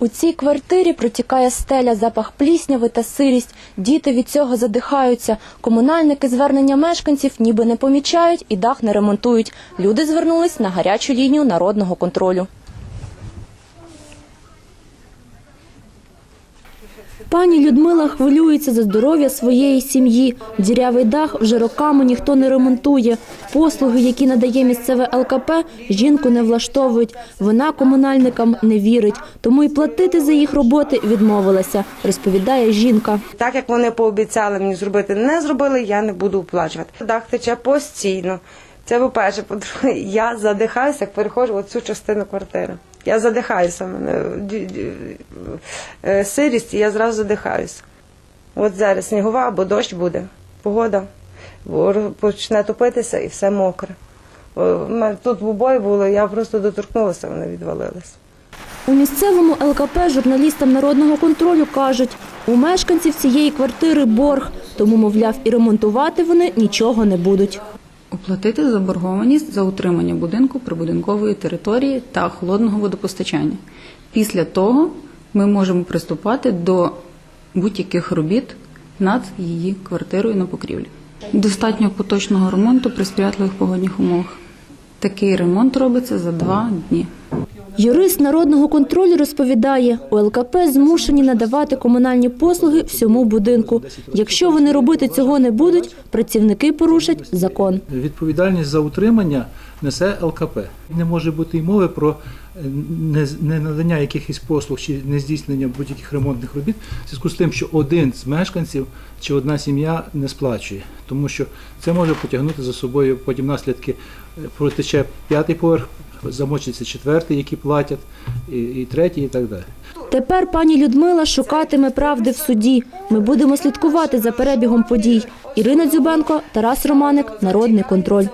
У цій квартирі протікає стеля, запах плісняви та сирість. Діти від цього задихаються. Комунальники звернення мешканців ніби не помічають і дах не ремонтують. Люди звернулись на гарячу лінію народного контролю. Пані Людмила хвилюється за здоров'я своєї сім'ї. Дірявий дах вже роками ніхто не ремонтує. Послуги, які надає місцеве ЛКП, жінку не влаштовують. Вона комунальникам не вірить, тому й платити за їх роботи відмовилася, розповідає жінка. Так як вони пообіцяли мені зробити, не зробили, я не буду оплачувати. Дах тече постійно. Це по-перше, по-друге, я задихаюся, як переходжу в цю частину квартири. Я задихаюся, мене е, сирість, і я зразу задихаюся. От зараз снігова або дощ буде, погода, бо почне топитися і все мокре. Тут обої було, я просто доторкнулася, вони відвалилися. У місцевому ЛКП журналістам народного контролю кажуть, у мешканців цієї квартири борг, тому, мовляв, і ремонтувати вони нічого не будуть. Оплатити заборгованість за утримання будинку прибудинкової території та холодного водопостачання. Після того ми можемо приступати до будь-яких робіт над її квартирою на покрівлі. Достатньо поточного ремонту при сприятливих погодних умовах. Такий ремонт робиться за два дні. Юрист народного контролю розповідає, у ЛКП змушені надавати комунальні послуги всьому будинку. Якщо вони робити цього не будуть, працівники порушать закон. Відповідальність за утримання несе ЛКП. Не може бути й мови про е, не- не надання якихось послуг чи не здійснення будь-яких ремонтних робіт в зв'язку з тим, що один з мешканців чи одна сім'я не сплачує, тому що це може потягнути за собою потім наслідки е, протече п'ятий поверх, замочиться четвертий, які платять, і, і третій, і так далі. Тепер пані Людмила шукатиме правди в суді. Ми будемо слідкувати за перебігом подій. Ірина Дзюбенко, Тарас Романик, Народний контроль.